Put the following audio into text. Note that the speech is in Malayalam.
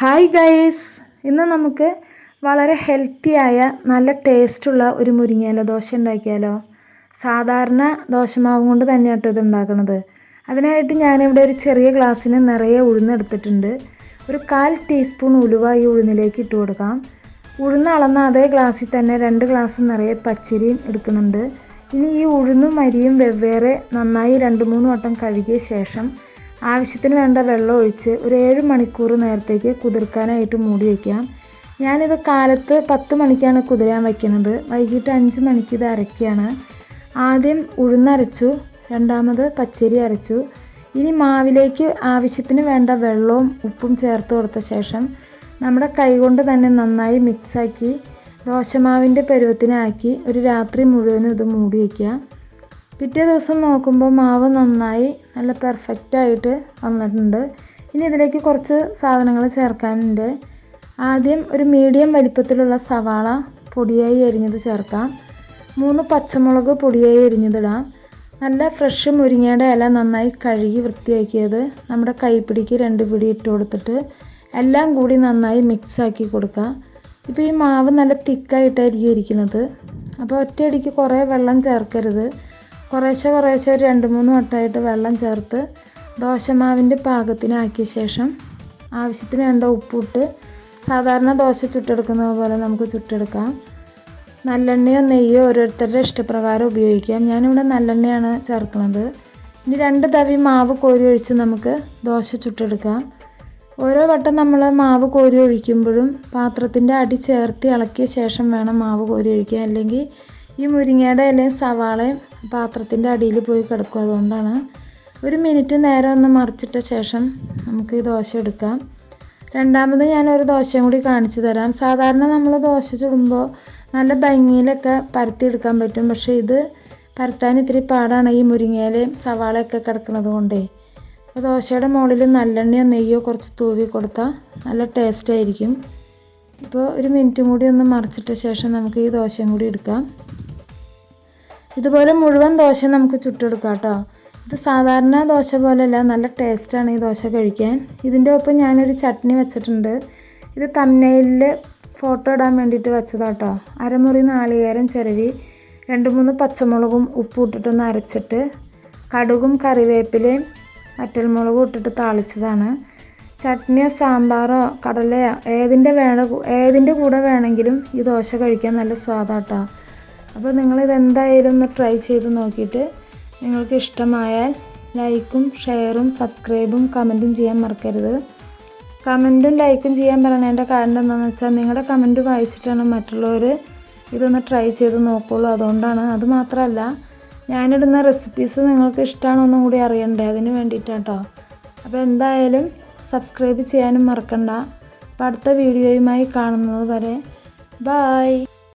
ഹായ് ഗൈസ് ഇന്ന് നമുക്ക് വളരെ ഹെൽത്തിയായ നല്ല ടേസ്റ്റുള്ള ഒരു മുരിങ്ങയില ദോശ ഉണ്ടാക്കിയാലോ? സാധാരണ ദോശമാവും കൊണ്ട് തന്നെയാട്ടോ ഇത് ഉണ്ടാക്കുന്നത് അതിനായിട്ട് ഞാനിവിടെ ഒരു ചെറിയ ഗ്ലാസ്സിന് നിറയെ ഉഴുന്നെടുത്തിട്ടുണ്ട് ഒരു കാൽ ടീസ്പൂൺ ഉലുവ ഈ ഉഴുന്നിലേക്ക് ഇട്ട് കൊടുക്കാം. ഉഴുന്ന് അളന്ന അതേ ഗ്ലാസ്സിൽ തന്നെ രണ്ട് ഗ്ലാസ് നിറയെ പച്ചരിയും എടുക്കുന്നുണ്ട്. ഇനി ഈ ഉഴുന്നും അരിയും വെവ്വേറെ നന്നായി രണ്ട് മൂന്ന് വട്ടം കഴുകിയ ശേഷം ആവശ്യത്തിന് വേണ്ട വെള്ളം ഒഴിച്ച് ഒരു ഏഴ് മണിക്കൂർ നേരത്തേക്ക് കുതിർക്കാനായിട്ട് മൂടി വയ്ക്കാം ഞാനിത് കാലത്ത് പത്ത് മണിക്കാണ് കുതിരാൻ വയ്ക്കുന്നത് വൈകിട്ട് അഞ്ച് മണിക്ക് ഇത് അരയ്ക്കുകയാണ്. ആദ്യം ഉഴുന്നരച്ചു രണ്ടാമത് പച്ചരി അരച്ചു. ഇനി മാവിലേക്ക് ആവശ്യത്തിന് വേണ്ട വെള്ളവും ഉപ്പും ചേർത്ത് കൊടുത്ത ശേഷം നമ്മുടെ കൈകൊണ്ട് തന്നെ നന്നായി മിക്സാക്കി ദോശമാവിന്റെ പരുവത്തിനാക്കി ഒരു രാത്രി മുഴുവനും ഇത് മൂടി വയ്ക്കുക പിറ്റേ ദിവസം നോക്കുമ്പോൾ മാവ് നന്നായി നല്ല പെർഫെക്റ്റ് ആയിട്ട് വന്നിട്ടുണ്ട്. ഇനി ഇതിലേക്ക് കുറച്ച് സാധനങ്ങൾ ചേർക്കാനുണ്ട്. ആദ്യം ഒരു മീഡിയം വലിപ്പത്തിലുള്ള സവാള പൊടിയായി എരിഞ്ഞത് ചേർക്കാം. മൂന്ന് പച്ചമുളക് പൊടിയായി എരിഞ്ഞതിടാം നല്ല ഫ്രഷ് മുരിങ്ങയുടെ ഇല നന്നായി കഴുകി വൃത്തിയാക്കിയത് നമ്മുടെ കൈപ്പിടിക്ക് രണ്ട് പിടി ഇട്ട് കൊടുത്തിട്ട് എല്ലാം കൂടി നന്നായി മിക്സാക്കി കൊടുക്കാം. ഇപ്പോൾ ഈ മാവ് നല്ല തിക്കായിട്ടായിരിക്കും ഇരിക്കുന്നത്. അപ്പോൾ ഒറ്റയടിക്ക് കുറേ വെള്ളം ചേർക്കരുത്. കുറേശ്ശെ കുറേശ്ശെ ഒരു രണ്ട് മൂന്ന് വട്ടമായിട്ട് വെള്ളം ചേർത്ത് ദോശമാവിന്റെ പാകത്തിനാക്കിയ ശേഷം ആവശ്യത്തിന് വേണ്ട ഉപ്പിട്ട് സാധാരണ ദോശ ചുട്ടെടുക്കുന്നത് പോലെ നമുക്ക് ചുട്ടെടുക്കാം. നല്ലെണ്ണയോ നെയ്യോ ഓരോരുത്തരുടെ ഇഷ്ടപ്രകാരം ഉപയോഗിക്കാം. ഞാനിവിടെ നല്ലെണ്ണയാണ് ചേർക്കുന്നത്. ഇനി രണ്ട് തവി മാവ് കോരി ഒഴിച്ച് നമുക്ക് ദോശ ചുട്ടെടുക്കാം. ഓരോ വട്ടം നമ്മൾ മാവ് കോരി ഒഴിക്കുമ്പോഴും പാത്രത്തിന്റെ അടി ചേർത്ത് ഇളക്കിയ ശേഷം വേണം മാവ് കോരി ഒഴിക്കാൻ. അല്ലെങ്കിൽ ഈ മുരിങ്ങയുടെ ഇലയും സവാളയും പാത്രത്തിന്റെ അടിയിൽ പോയി കിടക്കും. അതുകൊണ്ടാണ് ഒരു മിനിറ്റ് നേരം ഒന്ന് മറിച്ചിട്ട ശേഷം നമുക്ക് ഈ ദോശ എടുക്കാം. രണ്ടാമത് ഞാനൊരു ദോശയും കൂടി കാണിച്ചു തരാം. സാധാരണ നമ്മൾ ദോശ ചുടുമ്പോൾ നല്ല ഭംഗിയിലൊക്കെ പരത്തിയെടുക്കാൻ പറ്റും. പക്ഷേ ഇത് പരത്താൻ ഇത്തിരി പാടാണ് ഈ മുരിങ്ങയിലയും സവാളയൊക്കെ കിടക്കുന്നത് കൊണ്ടേ. അപ്പോൾ ദോശയുടെ മുകളിൽ നല്ലെണ്ണയോ നെയ്യോ കുറച്ച് തൂവി കൊടുത്താൽ നല്ല ടേസ്റ്റ് ആയിരിക്കും. ഇപ്പോൾ ഒരു മിനിറ്റും കൂടി ഒന്ന് മറിച്ചിട്ട ശേഷം നമുക്ക് ഈ ദോശയും കൂടി എടുക്കാം. ഇതുപോലെ മുഴുവൻ ദോശ നമുക്ക് ചുട്ടെടുക്കാം കേട്ടോ. ഇത് സാധാരണ ദോശ പോലെയല്ല നല്ല ടേസ്റ്റാണ് ഈ ദോശ കഴിക്കാൻ. ഇതിന്റെ ഒപ്പം ഞാനൊരു ചട്നി വെച്ചിട്ടുണ്ട്. ഇത് തമ്മനയിലിൽ ഫോട്ടോ ഇടാൻ വേണ്ടിയിട്ട് വെച്ചതാട്ടോ അരമുറി നാളികേരം ചിരവി രണ്ട് മൂന്ന് പച്ചമുളകും ഉപ്പും ഇട്ടിട്ടൊന്ന് അരച്ചിട്ട് കടുകും കറിവേപ്പിലയും വറ്റൽമുളകും ഇട്ടിട്ട് താളിച്ചതാണ്. ചട്നിയോ സാമ്പാറോ കടലയോ ഏതിന്റെ വേണ ഏതിന്റെ കൂടെ വേണമെങ്കിലും ഈ ദോശ കഴിക്കാൻ നല്ല സ്വാദാട്ടോ അപ്പോൾ നിങ്ങളിത് എന്തായാലും ഒന്ന് ട്രൈ ചെയ്ത് നോക്കിയിട്ട് നിങ്ങൾക്ക് ഇഷ്ടമായാൽ ലൈക്കും ഷെയറും സബ്സ്ക്രൈബും കമന്റും ചെയ്യാൻ മറക്കരുത്. കമന്റും ലൈക്കും ചെയ്യാൻ പറയുന്നതിന്റെ കാരണം എന്താണെന്ന് വെച്ചാൽ നിങ്ങളുടെ കമന്റ് വായിച്ചിട്ടാണ് മറ്റുള്ളവർ ഇതൊന്ന് ട്രൈ ചെയ്ത് നോക്കുള്ളൂ. അതുകൊണ്ടാണ്. അത് മാത്രമല്ല ഞാനിടുന്ന റെസിപ്പീസ് നിങ്ങൾക്ക് ഇഷ്ടമാണോ എന്നും കൂടി അറിയണ്ടേ? അതിന് വേണ്ടിയിട്ടാണ് കേട്ടോ അപ്പോൾ എന്തായാലും സബ്സ്ക്രൈബ് ചെയ്യാനും മറക്കണ്ട. അപ്പോൾ അടുത്ത വീഡിയോയുമായി കാണുന്നത് വരെ ബായ്